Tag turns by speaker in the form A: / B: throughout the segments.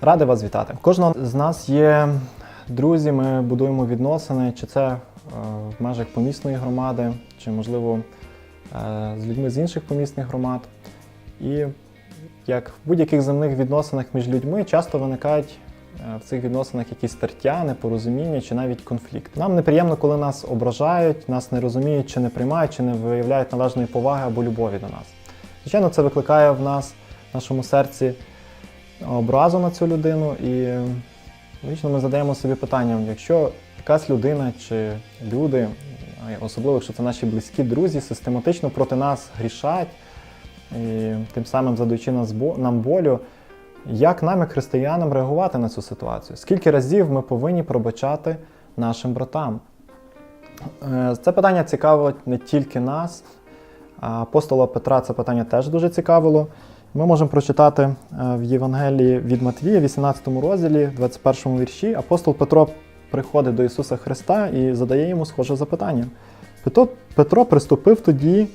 A: Радий вас вітати. Кожного з нас є друзі, ми будуємо відносини, чи це е, в межах помісної громади, чи, можливо, е, з людьми з інших помісних громад. І як в будь-яких земних відносинах між людьми часто виникають е, в цих відносинах якісь тертя, непорозуміння чи навіть конфлікт. Нам неприємно, коли нас ображають, нас не розуміють, чи не приймають, чи не виявляють належної поваги або любові до нас. Звичайно, це викликає в нас, в нашому серці, образу на цю людину, і логічно ми задаємо собі питання, якщо якась людина чи люди, особливо якщо це наші близькі друзі, систематично проти нас грішать, і тим самим задаючи нам болю, як нам, як християнам, реагувати на цю ситуацію? Скільки разів ми повинні пробачати нашим братам? Е, Це питання цікавить не тільки нас. Апостола Петра це питання теж дуже цікавило. Ми можемо прочитати е, в Євангелії від Матвія, 18 розділі, 21 вірші. Апостол Петро приходить до Ісуса Христа і задає йому схоже запитання. Петро, приступив тоді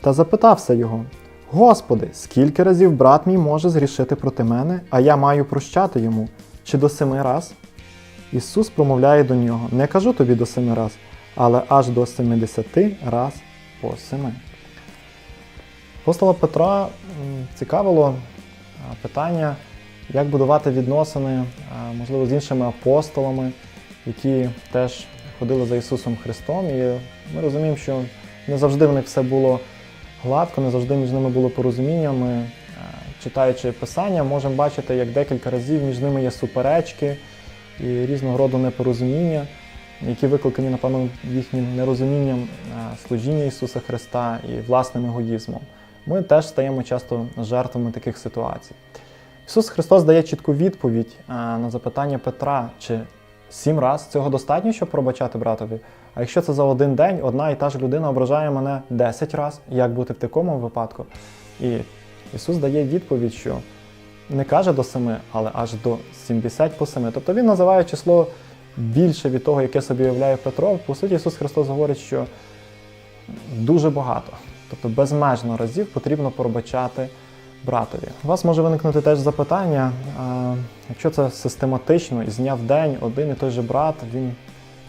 A: та запитався його: Господи, скільки разів брат мій може зрішити проти мене, а я маю прощати йому? Чи до семи раз? Ісус промовляє до нього: Не кажу тобі до семи раз, але аж до семидесяти раз по семи. Апостола Петра цікавило питання, як будувати відносини, можливо, з іншими апостолами, які теж ходили за Ісусом Христом. І ми розуміємо, що не завжди в них все було гладко, не завжди між ними було порозуміння. Ми, е, читаючи Писання, можемо бачити, як декілька разів між ними є суперечки і різного роду непорозуміння, які викликані, напевно, їхнім нерозумінням е, служіння Ісуса Христа і власним егоїзмом. Ми теж стаємо часто жертвами таких ситуацій. Ісус Христос дає чітку відповідь е, на запитання Петра, чи сім раз цього достатньо, щоб пробачати братові. А якщо це за один день, одна і та ж людина ображає мене 10 разів, як бути в такому випадку? І Ісус дає відповідь, що не каже до семи, але аж до 70 по семи. Тобто Він називає число більше від того, яке собі уявляє Петро. По суті, Ісус Христос говорить, що дуже багато, тобто безмежно разів потрібно пробачати братові. У вас може виникнути теж запитання, якщо це систематично із дня в день один і той же брат, він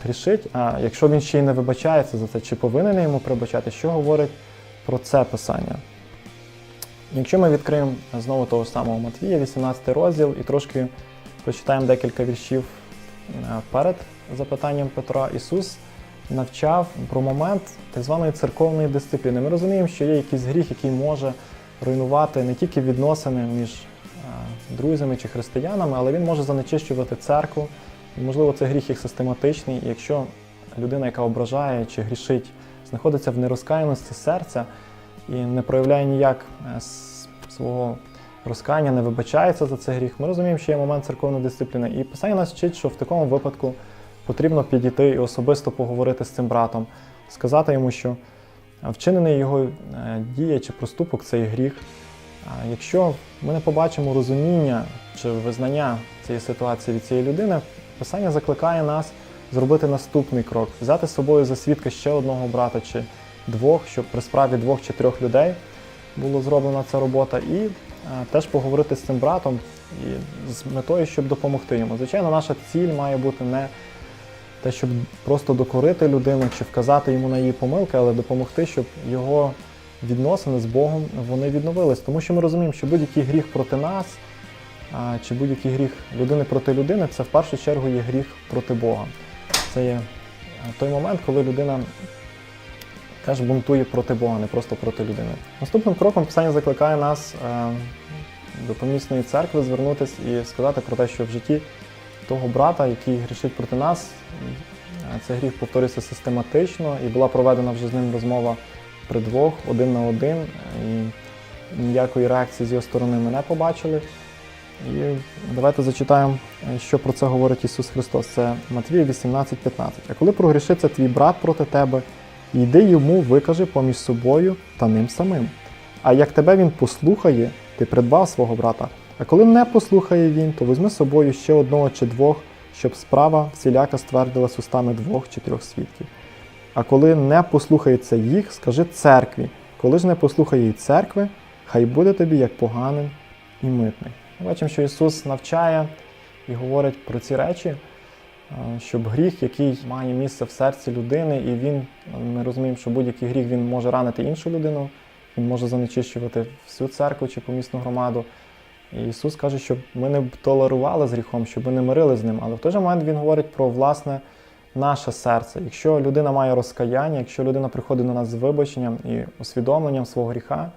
A: грішить, а якщо він ще й не вибачається за це, чи повинен йому прибачати, що говорить про це писання? Якщо ми відкриємо знову того самого Матвія, 18 розділ, і трошки прочитаємо декілька віршів перед запитанням Петра, Ісус навчав про момент так званої церковної дисципліни. Ми розуміємо, що є якийсь гріх, який може руйнувати не тільки відносини між е, друзями чи християнами, але він може занечищувати церкву. І, можливо, це гріх як систематичний. І якщо людина, яка ображає чи грішить, знаходиться в нерозкаяності серця і не проявляє ніяк е, свого розкаяння, не вибачається за цей гріх, ми розуміємо, що є момент церковної дисципліни. І писання нас вчить, що в такому випадку потрібно підійти і особисто поговорити з цим братом, сказати йому, що вчинений його е, дія чи проступок це гріх. Якщо ми не побачимо розуміння чи визнання цієї ситуації від цієї людини, писання закликає нас зробити наступний крок, взяти з собою за свідка ще одного брата чи двох, щоб при справі двох чи трьох людей була зроблена ця робота, і е, теж поговорити з цим братом і з метою, щоб допомогти йому. Звичайно, наша ціль має бути не те, щоб просто докорити людину чи вказати йому на її помилки, але допомогти, щоб його відносини з Богом вони відновились. Тому що ми розуміємо, що будь-який гріх проти нас чи будь-який гріх людини проти людини це в першу чергу є гріх проти Бога. Це є той момент, коли людина теж бунтує проти Бога, не просто проти людини. Наступним кроком писання закликає нас е, до помісної церкви звернутися і сказати про те, що в житті того брата, який грішить проти нас, е, цей гріх повторюється систематично, і була проведена вже з ним розмова при двох, один на один, і ніякої реакції з його сторони ми не побачили. І давайте зачитаємо, що про це говорить Ісус Христос. Це Матвія 18:15. А коли прогрішиться твій брат проти тебе, йди йому, викажи поміж собою та ним самим. А як тебе він послухає, ти придбав свого брата. А коли не послухає він, то візьми з собою ще одного чи двох, щоб справа всіляка ствердилась устами двох чи трьох свідків. А коли не послухається їх, скажи церкві. Коли ж не послухає й церкви, хай буде тобі як поганим і митний. Ми бачимо, що Ісус навчає і говорить про ці речі, щоб гріх, який має місце в серці людини, і він, ми розуміємо, що будь-який гріх він може ранити іншу людину, він може занечищувати всю церкву чи помісну громаду. Ісус каже, щоб ми не толерували з гріхом, щоб ми не мирили з ним. Але в той же момент Він говорить про власне наше серце. Якщо людина має розкаяння, якщо людина приходить до нас з вибаченням і усвідомленням свого гріха,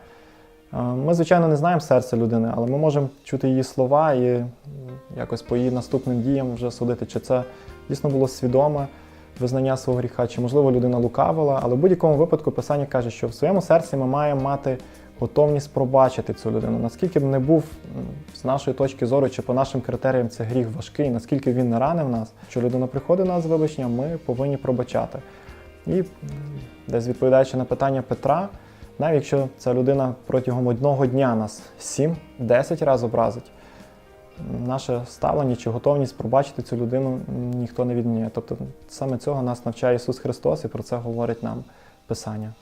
A: е, ми, звичайно, не знаємо серця людини, але ми можемо чути її слова і якось по її наступним діям вже судити, чи це дійсно було свідоме визнання свого гріха, чи можливо людина лукавила. Але в будь-якому випадку Писання каже, що в своєму серці ми маємо мати готовність пробачити цю людину. Наскільки б не був з нашої точки зору чи по нашим критеріям це гріх важкий, наскільки він не ранив нас, що людина приходить до нас з вибаченням, ми повинні пробачати. І десь відповідаючи на питання Петра, навіть якщо ця людина протягом одного дня нас 7-10 разів образить, наше ставлення чи готовність пробачити цю людину ніхто не відміняє. Тобто саме цього нас навчає Ісус Христос, і про це говорить нам Писання.